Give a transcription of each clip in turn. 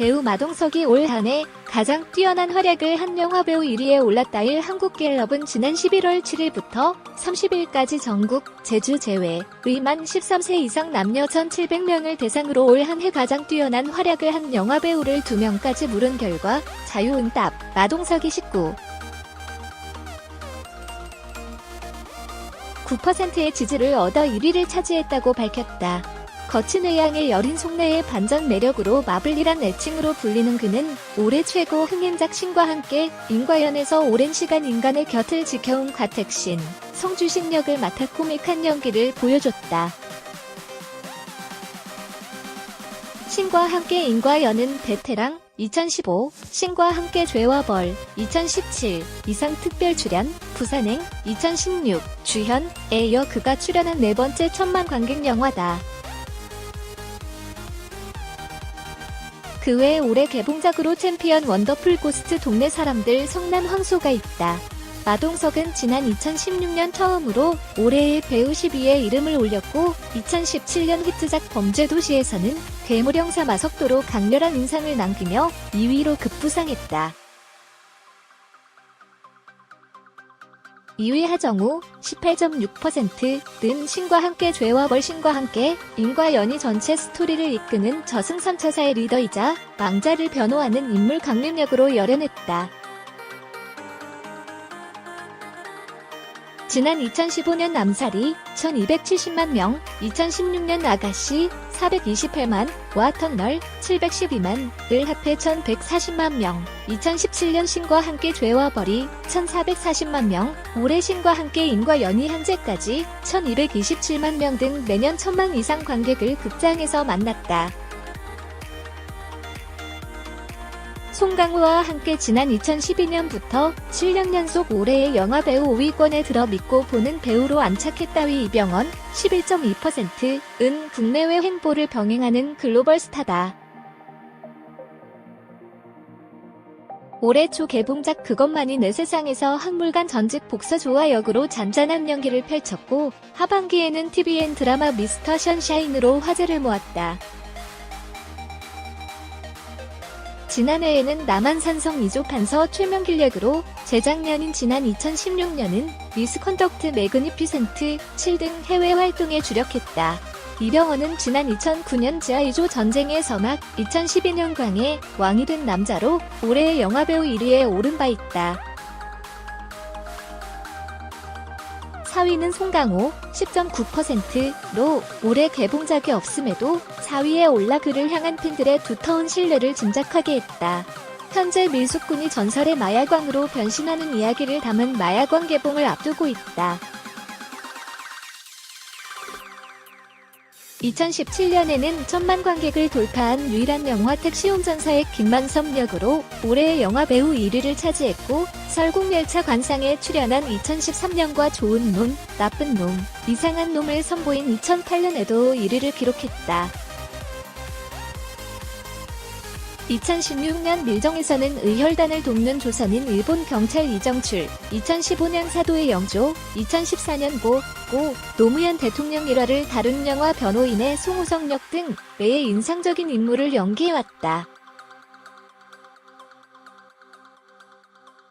배우 마동석이 올 한해 가장 뛰어난 활약을 한 영화배우 1위에 올랐다. 1 한국갤럽은 지난 11월 7일부터 30일까지 전국, 제주 제외, 의만 13세 이상 남녀 1,700명을 대상으로 올 한해 가장 뛰어난 활약을 한 영화배우를 2명까지 물은 결과 자유응답, 마동석이 19, 9%의 지지를 얻어 1위를 차지했다고 밝혔다. 거친 의향의 여린 속내의 반전 매력으로 마블리란 애칭으로 불리는 그는 올해 최고 흥행작 신과 함께 인과연에서 오랜 시간 인간의 곁을 지켜온 과택신, 성주신 역을 맡아 코믹한 연기를 보여줬다. 신과 함께 인과연은 베테랑 2015, 신과 함께 죄와 벌 2017, 이상 특별 출연 부산행 2016, 주현 에 이어 그가 출연한 네 번째 천만 관객 영화다. 그 외에 올해 개봉작으로 챔피언 원더풀 고스트 동네 사람들 성난 황소가 있다. 마동석은 지난 2016년 처음으로 올해의 배우 10위에 이름을 올렸고 2017년 히트작 범죄도시에서는 괴물 형사 마석도로 강렬한 인상을 남기며 2위로 급부상했다. 2위 하정우 18.6%는 신과 함께 죄와 벌 신과 함께 인과 연이 전체 스토리를 이끄는 저승삼차사의 리더이자 망자를 변호하는 인물 강림역으로 열연했다. 지난 2015년 남살이 1270만 명, 2016년 아가씨 428만, 와 터널 712만을 합해 1140만 명, 2017년 신과 함께 죄와 벌이 1440만 명, 올해 신과 함께 인과 연이 현재까지 1227만 명 등 매년 천만 이상 관객을 극장에서 만났다. 송강호와 함께 지난 2012년부터 7년 연속 올해의 영화배우 5위권에 들어 믿고 보는 배우로 안착했다위 이병헌 11.2%은 국내외 행보를 병행하는 글로벌 스타다. 올해 초 개봉작 그것만이 내 세상에서 학물간 전직 복서조와 역으로 잔잔한 연기를 펼쳤고 하반기에는 TVN 드라마 미스터 션샤인으로 화제를 모았다. 지난해에는 남한산성 2조 판서 최명길역으로 재작년인 지난 2016년은 미스컨덕트 매그니피센트 7등 해외 활동에 주력했다. 이병헌은 지난 2009년 지하 2조 전쟁의 서막, 2012년 광해 왕이 된 남자로 올해의 영화배우 1위에 오른 바 있다. 4위는 송강호 10.9%로 올해 개봉작이 없음에도 4위에 올라 그를 향한 팬들의 두터운 신뢰를 짐작하게 했다. 현재 밀수꾼이 전설의 마약왕으로 변신하는 이야기를 담은 마약왕 개봉을 앞두고 있다. 2017년에는 천만 관객을 돌파한 유일한 영화 택시 운전사의 김만섭 역으로 올해의 영화 배우 1위를 차지했고 설국열차 관상에 출연한 2013년과 좋은 놈, 나쁜 놈, 이상한 놈을 선보인 2008년에도 1위를 기록했다. 2016년 밀정에서는 의혈단을 돕는 조선인 일본 경찰 이정출, 2015년 사도의 영조, 2014년 고, 고, 노무현 대통령 일화를 다룬 영화 변호인의 송우성 역등 매의 인상적인 인물을 연기해왔다.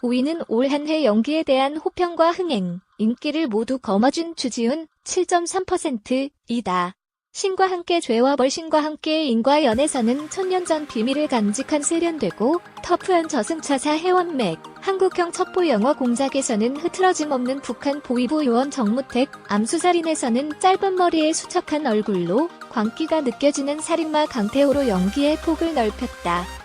5위는 올 한 해 연기에 대한 호평과 흥행, 인기를 모두 거머쥔 주지훈 7.3%이다. 신과 함께 죄와 벌 신과 함께 인과 연에서는 천년 전 비밀을 간직한 세련되고 터프한 저승차사 해원맥 한국형 첩보 영화 공작에서는 흐트러짐 없는 북한 보위부 요원 정무택 암수살인에서는 짧은 머리에 수척한 얼굴로 광기가 느껴지는 살인마 강태호로 연기의 폭을 넓혔다.